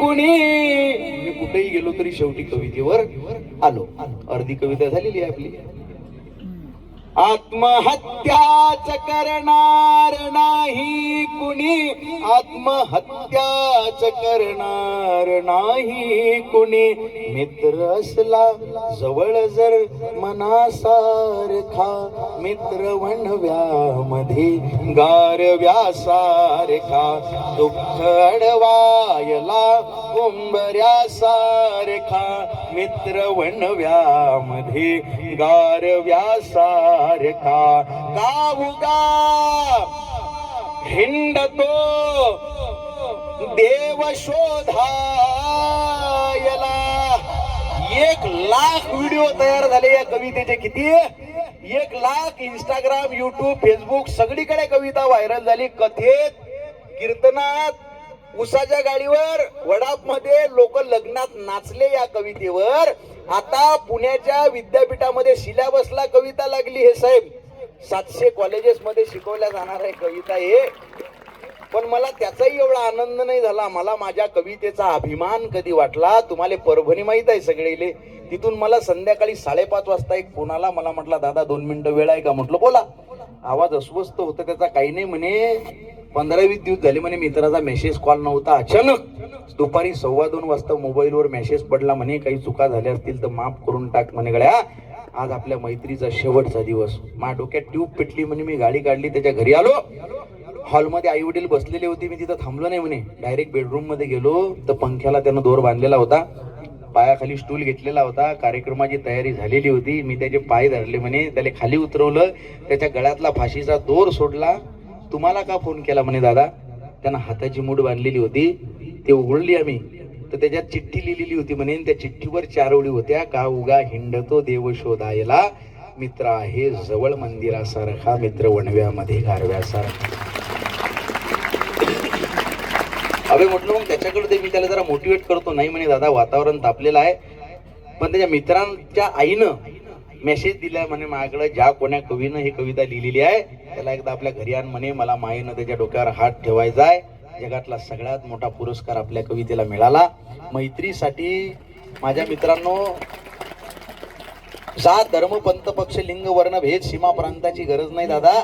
कुणी? मी कुठेही गेलो तरी शेवटी कवितेवर आलो. अर्धी कविता झालेली आहे आपली. आत्महत्याच करणार नाही कुणी. आत्महत्याच करणार नाही कुणी. मित्र असला जवळ जर मनासारखा मित्र व्यामध्ये गार व्यासारखा दुःख अडवायला उंबऱ्यासारखा मित्र का गारव्यासारखा गाऊगा. हिंडतो. देव शोधायला. एक लाख व्हिडिओ तयार झाले या कवितेचे किती? एक लाख इंस्टाग्राम युट्यूब फेसबुक सगळीकडे कविता व्हायरल झाली. कथेत कीर्तनात उसाच्या गाडीवर वडापमध्ये लोक लग्नात नाचले या कवितेवर. आता पुण्याच्या विद्यापीठामध्ये सिलेबसला कविता लागली हे साहेब. सातशे कॉलेजेस मध्ये शिकवल्या जाणार आहे कविता हे. पण मला त्याचाही एवढा आनंद नाही झाला. मला माझ्या कवितेचा अभिमान कधी वाटला? तुम्हाला परभणी माहीत आहे सगळेले. तिथून मला संध्याकाळी साडेपाच वाजता एक कोणाला मला म्हटला दादा दोन मिनिटं वेळ आहे का? म्हटलं बोला. आवाज अस्वस्थ होता त्याचा काही नाही म्हणे. पंधरा वीस दिवस झाले म्हणे मित्राचा मेसेज कॉल नव्हता. अचानक दुपारी सव्वा दोन वाजता मोबाईलवर मेसेज पडला म्हणे. काही चुका झाल्या असतील तर माफ करून टाक म्हणे गड्या. आज आपल्या मैत्रीचा शेवटचा दिवस. माझ्या डोक्यात ट्यूब पेटली म्हणे. मी गाडी काढली त्याच्या घरी आलो. हॉलमध्ये आई वडील बसलेले होते मी तिथं थांबलो नाही म्हणे. डायरेक्ट बेडरूममध्ये गेलो तर पंख्याला त्यानं दोर बांधलेला होता. पायाखाली स्टूल घेतलेला होता. कार्यक्रमाची तयारी झालेली होती. मी त्याचे पाय धरले म्हणे. त्याला खाली उतरवलं. त्याच्या गळ्यातला फाशीचा दोर सोडला. तुम्हाला का फोन केला म्हणे दादा? त्यानं हाताची मूठ बांधलेली होती. ते उघडली आम्ही. तर त्याच्यात चिठ्ठी लिहिलेली होती म्हणे. त्या चिठ्ठीवर चार ओळी होत्या. का उगा हिंडतो देव शोधायला? मित्र आहे जवळ मंदिरासारखा. मित्र वणव्यामध्ये गारव्यासारखा. अबे म्हटलं मग त्याच्याकडे ते मी त्याला जरा मोटिवेट करतो. नाही म्हणे दादा वातावरण तापलेलं आहे. पण त्याच्या मित्रांच्या आईनं मेसेज दिलाय म्हणे माझ्याकडे ज्या कोण्या कवीनं ही कविता लिहिलेली आहे त्याला एकदा आपल्या घरी आण म्हणे मला मायेनं त्याच्या डोक्यावर हात ठेवायचा आहे. जगातला सगळ्यात मोठा पुरस्कार आपल्या कवितेला मिळाला. मैत्रीसाठी माझ्या मित्रांनो जात धर्म पंथ पक्ष लिंग वर्ण भेद सीमा प्रांताची गरज नाही दादा.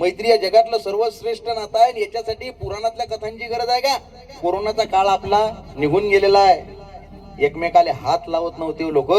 मैत्री या जगातलं सर्वश्रेष्ठ नातं आहे आणि याच्यासाठी पुराणातल्या कथांची गरज आहे का? कोरोनाचा काळ आपला निघून गेलेला आहे. एकमेकाला हात लावत नव्हते हो लोक.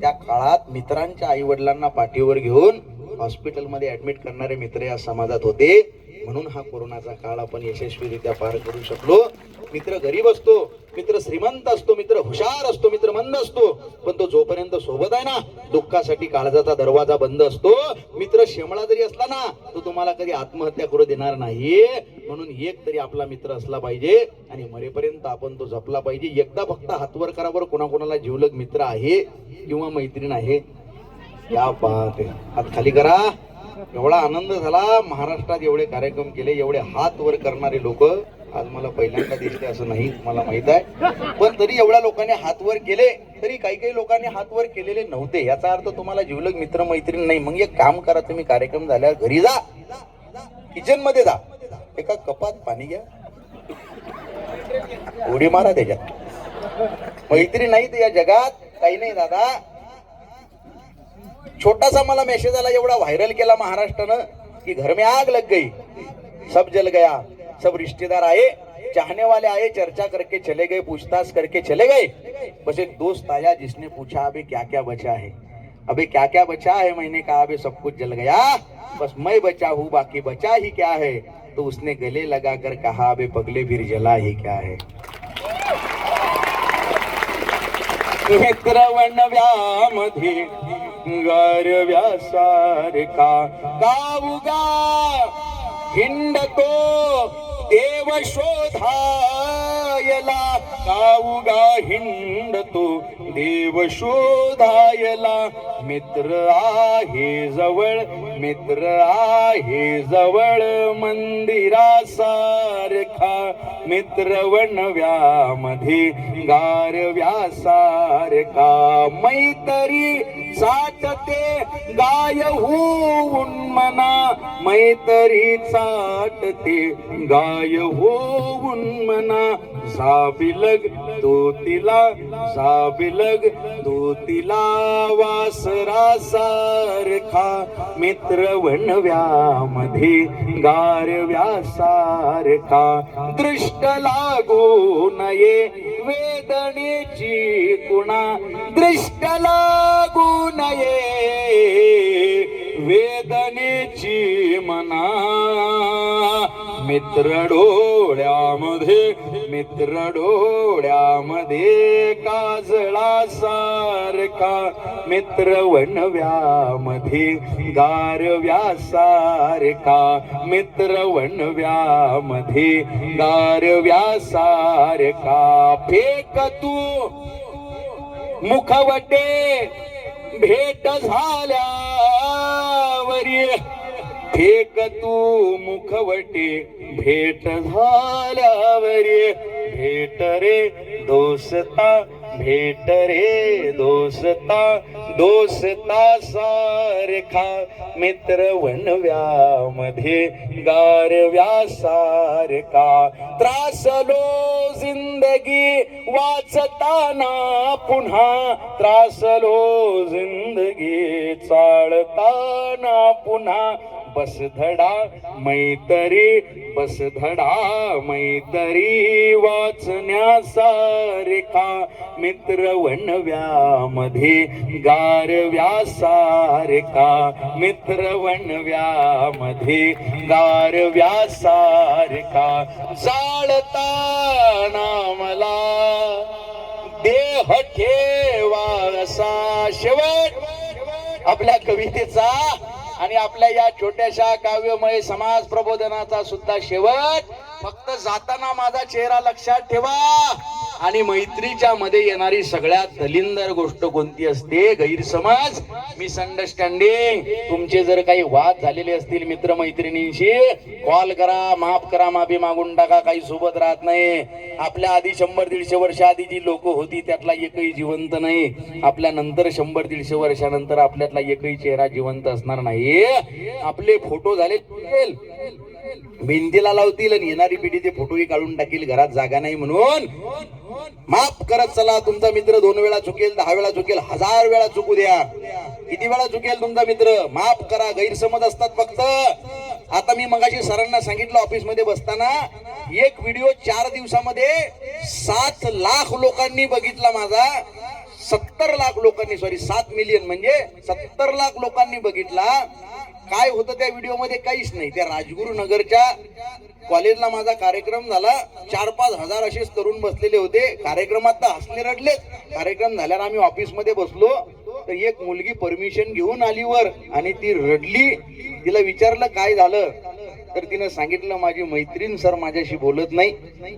त्या काळात मित्रांच्या आई वडिलांना पाठीवर घेऊन हॉस्पिटलमध्ये ऍडमिट करणारे मित्र या समाजात होते. म्हणून हा कोरोनाचा काळ आपण यशस्वीरित्या पार करू शकलो. मित्र गरीब असतो. मित्र श्रीमंत असतो मित्र हुशार असतो मित्र मंद असतो पण तो जोपर्यंत सोबत आहे ना दुःखासाठी काळजाचा दरवाजा बंद असतो. मित्र शेमळा जरी असला ना तो तुम्हाला कधी आत्महत्या करू देणार नाही म्हणून एक तरी आपला मित्र असला पाहिजे आणि मरेपर्यंत आपण तो जपला पाहिजे. एकदा फक्त हातवर करावर कोणाकोणाला जीवलग मित्र आहे किंवा मैत्रीण आहे या बात हात खाली करा. एवढा आनंद झाला महाराष्ट्रात एवढे कार्यक्रम केले एवढे हात वर करणारे लोक. आज मला पहिल्यांदा दिसते असं नाही मला माहीत आहे. पण तरी एवढ्या लोकांनी हात वर केले तरी काही काही लोकांनी हात वर केलेले नव्हते. याचा अर्थ तुम्हाला जीवलग मित्र मैत्रीण नाही. मग एक काम करा तुम्ही कार्यक्रम झाल्यावर घरी जा. किचनमध्ये जा. एका कपात पाणी घ्या. उडी मारा त्याच्यात. मैत्री नाही या जगात काही नाही दादा. छोटासा मला मेसेज आला एवढा व्हायरल केला महाराष्ट्रानं की घर में आग लग गई. सब जल गया. सब रिश्तेदार आए, चाहने वाले आए, चर्चा करके चले गए, पूछताछ करके चले गए। बस एक दोस्त आया जिसने पूछा अभी क्या क्या बचा है? अभी क्या क्या बचा है? मैंने कहा अभी सब कुछ जल गया। बस मैं बचा हूँ, बाकी बचा ही क्या है? तो उसने गले लगाकर कहा, अबे, पगले फिर जला ही क्या है? वनव्यामध्ये गारव्यासारखा गाऊगा हिंडतो देव शोधायला काऊगा हिंडतो? देव शोधायला मित्र आहे जवळ मित्र आहे जवळ मंदिरासारखा. मित्रवण व्यामध्ये गारव्या गारव्यासारखा मैतरी साठते गाय होऊन मना. मैतरी चाटते गाय होऊन मना. साबिलग तो तिला साबिलग तो तिला वासरा सारखा मित्र वणव्यामध्ये गारव्यासारखा दृष्ट लागू नये वेदनेची कुणा दृष्ट लागू नये वेदनेची मना मित्र डोळ्यामध्ये मित्र डोळ्यामध्ये काजळा सारखा मित्र वनव्यामध्ये गारव्यासारखा मित्र वनव्यामध्ये गारव्यासारखा फेक तू! मुखवटे भेट झाल्यावरी फेक तू! मुखवटे भेट झाल्यावरी भेट रे दोस्ता भेट रे दोस्ता दोस्ता सारखा मित्र वणव्यामध्ये गारव्यासारखा त्रासलो जिंदगी वाचताना पुन्हा त्रासलो जिंदगी चाळताना पुन्हा बस धडा मैतरी बस धडा मैतरी वाचण्यासारखा मित्र वणव्यामध्ये गारव्यासारखा मित्र वणव्यामध्ये गारव्यासारखा जाळताना मला देह ठेवा असा शेवट. आपल्या कवितेचा आणि आपल्या या छोट्याशा काव्यमय समाज प्रबोधनाचा सुद्धा शेवट. फक्त जाताना माझा चेहरा लक्षात ठेवा. आणि मैत्रीच्या मध्ये येणारी सगळ्यात दलिंदर गोष्ट कोणती असते? गैरसमज. मिसअंडरस्टँडिंग तुमचे जर काही वाद झालेले असतील मित्र मैत्रिणींशी कॉल करा माफ करा माफी मागून टाका काही सोबत राहत नाही. आपल्या आधी शंभर दीडशे वर्ष आधी जी लोक होती त्यातला एकही जिवंत नाही. आपल्या नंतर शंभर दीडशे वर्षानंतर आपल्यातला एकही चेहरा जिवंत असणार नाही. आपले फोटो झाले भिंतीला लावतील आणि येणारी पिढी ते फोटोही काढून टाकील घरात जागा नाही म्हणून. माफ करत चला तुमचा मित्र दोन वेळा चुकेल दहा वेळा चुकेल हजार वेळा चुकू द्या. किती वेळा चुकेल तुमचा मित्र? माफ करा गैरसमज असतात फक्त. आता मी मगाशी सरांना सांगितलं ऑफिसमध्ये बसताना एक व्हिडिओ चार दिवसामध्ये सात लाख लोकांनी बघितला माझा. सत्तर लाख लोकांनी सॉरी सात मिलियन म्हणजे सत्तर लाख लोकांनी बघितला. काय होतं त्या व्हिडिओमध्ये? काहीच नाही. त्या राजगुरु नगरच्या कॉलेजला माझा कार्यक्रम झाला. चार पाच हजार असेच तरुण बसलेले होते. कार्यक्रमात तर हसले रडलेच कार्यक्रम झाल्यावर आम्ही ऑफिसमध्ये बसलो. तर एक मुलगी परमिशन घेऊन आली वर आणि ती रडली. तिला विचारलं काय झालं? तर तिनं सांगितलं माझी मैत्रीण सर माझ्याशी बोलत नाही.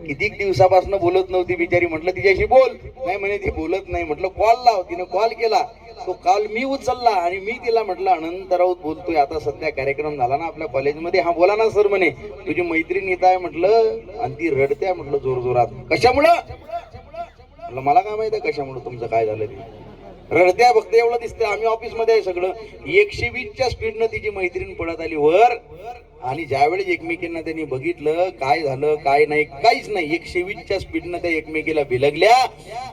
कितीक दिवसापासून बोलत नव्हती बिचारी. म्हटलं तिच्याशी बोल. नाही म्हणे ती बोलत नाही. म्हटलं कॉल लाव. तिनं कॉल केला. तो कॉल मी उचलला आणि मी तिला म्हटलं अनंत राऊत बोलतोय. आता सध्या कार्यक्रम झाला ना आपल्या कॉलेजमध्ये. हा बोला ना सर म्हणे. तुझी मैत्रीण येत आहे म्हटलं आणि ती रडते म्हटलं जोर जोरात कशामुळं? म्हटलं मला काय माहिती आहे कशामुळं तुमचं काय झालं ते. रडत्या फक्त एवढं दिसतंय. आम्ही ऑफिसमध्ये आहे सगळं. एकशे वीसच्या स्पीडनं तिची मैत्रीण पडत आली वर. आणि ज्यावेळेस एकमेकींना त्यांनी बघितलं काय झालं काय नाही काहीच नाही. एकशे वीसच्या स्पीडनं त्या एकमेकीला बिलगल्या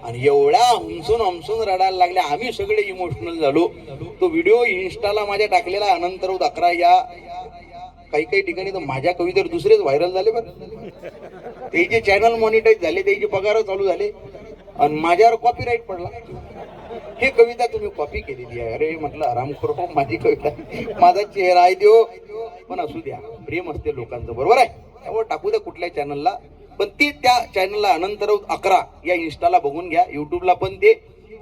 आणि एवढ्या हमसून हमसून रडायला लागल्या. आम्ही सगळे इमोशनल झालो. तो व्हिडिओ इन्स्टाला माझ्या टाकलेला अनंतराव अकरा या काही काही ठिकाणी तर माझ्या कवितेवर दुसरेच व्हायरल झाले पण त्याचे चॅनल मॉनिटाईज झाले त्याचे पगार चालू झाले. आणि माझ्यावर कॉपीराईट पडला. ही कविता तुम्ही कॉपी केलेली आहे. अरे म्हटलं आराम करू माझी कविता. माझा चेहरा आहे देव पण असू द्या प्रेम असते लोकांचं. बरोबर आहे? त्यामुळे टाकू द्या कुठल्या चॅनलला पण ते त्या चॅनलला अनंतर अकरा या इन्स्टाला बघून घ्या युट्यूबला पण ते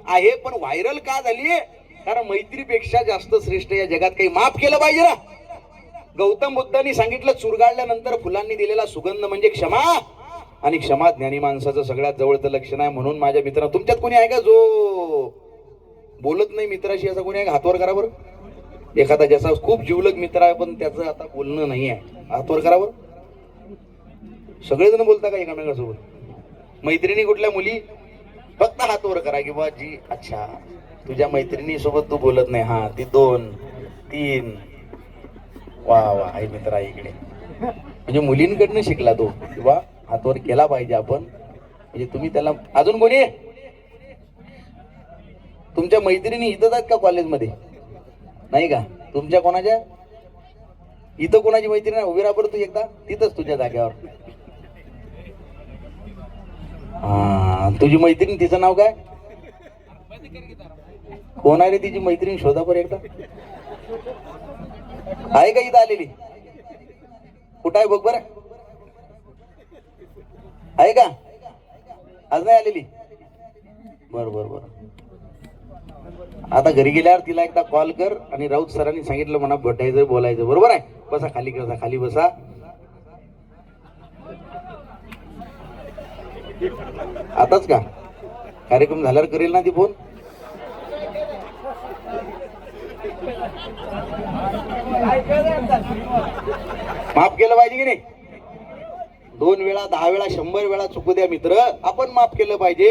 आहे. पण व्हायरल का झाली कारण मैत्रीपेक्षा जास्त श्रेष्ठ या जगात काही माफ केलं पाहिजे ना. गौतम बुद्धांनी सांगितलं चुरगाळल्यानंतर फुलांनी दिलेला सुगंध म्हणजे क्षमा. आणि क्षमा ज्ञानी माणसाचं सगळ्यात जवळचं लक्षण आहे म्हणून माझ्या मित्रांनो तुमच्यात कोणी आहे का? जो बोलत नाही मित्राशी असं कोणी आहे का? हातवर करा बरं. एखादा ज्याचा खूप जिवलग मित्र आहे पण त्याचं आता बोलणं नाही आहे. हातवर करा बरं. सगळेजण बोलता का एकामेकासोबत? मैत्रिणी कुठल्या मुली? फक्त हातवर करा की बा जी अच्छा तुझ्या मैत्रिणी सोबत तू बोलत नाही. हा ती दोन तीन. वा वा आई मित्र आहे इकडे. म्हणजे मुलींकडनं शिकला तो किंवा हातवर केला पाहिजे आपण. म्हणजे तुम्ही त्याला अजून कोणी? तुमच्या मैत्रिणी इथंच आहेत का कॉलेजमध्ये? नाही का? तुमच्या कोणाच्या? इथं कोणाची मैत्रीण उभी राहा तू एकदा. तिथंच तुझ्या जाग्यावर हा तुझी मैत्रीण तिचं नाव काय? कोण आहे तिची मैत्रीण? शोधा बरं एकदा. आहे का इथं आलेली? कुठं आहे बघ बरं. आहे का? आज नाही आलेली? बर बर बर. आता घरी गेल्यावर तिला एकदा कॉल कर आणि राऊत सरांनी सांगितलं म्हणा भेटायचं बोलायचं. बरोबर आहे? बसा खाली बसा खाली बसा. आताच का? कार्यक्रम झाल्यावर करेल ना ती फोन? माफ केलं पाहिजे की नाही? दोन वेळा दहा वेळा शंभर वेळा चुकू द्या मित्र. आपण माफ केलं पाहिजे.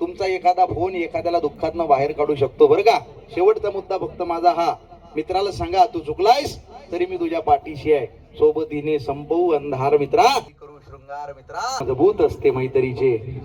तुमचा एखादा फोन एखाद्याला दुःखातनं बाहेर काढू शकतो बरं का? शेवटचा मुद्दा फक्त माझा हा. मित्राला सांगा तू चुकलायस? तरी मी तुझ्या पाठीशी आहे. सोबतीने संपवू अंधार मित्रा. करू शृंगार मित्रा. मजबूत असते मैत्रीचे.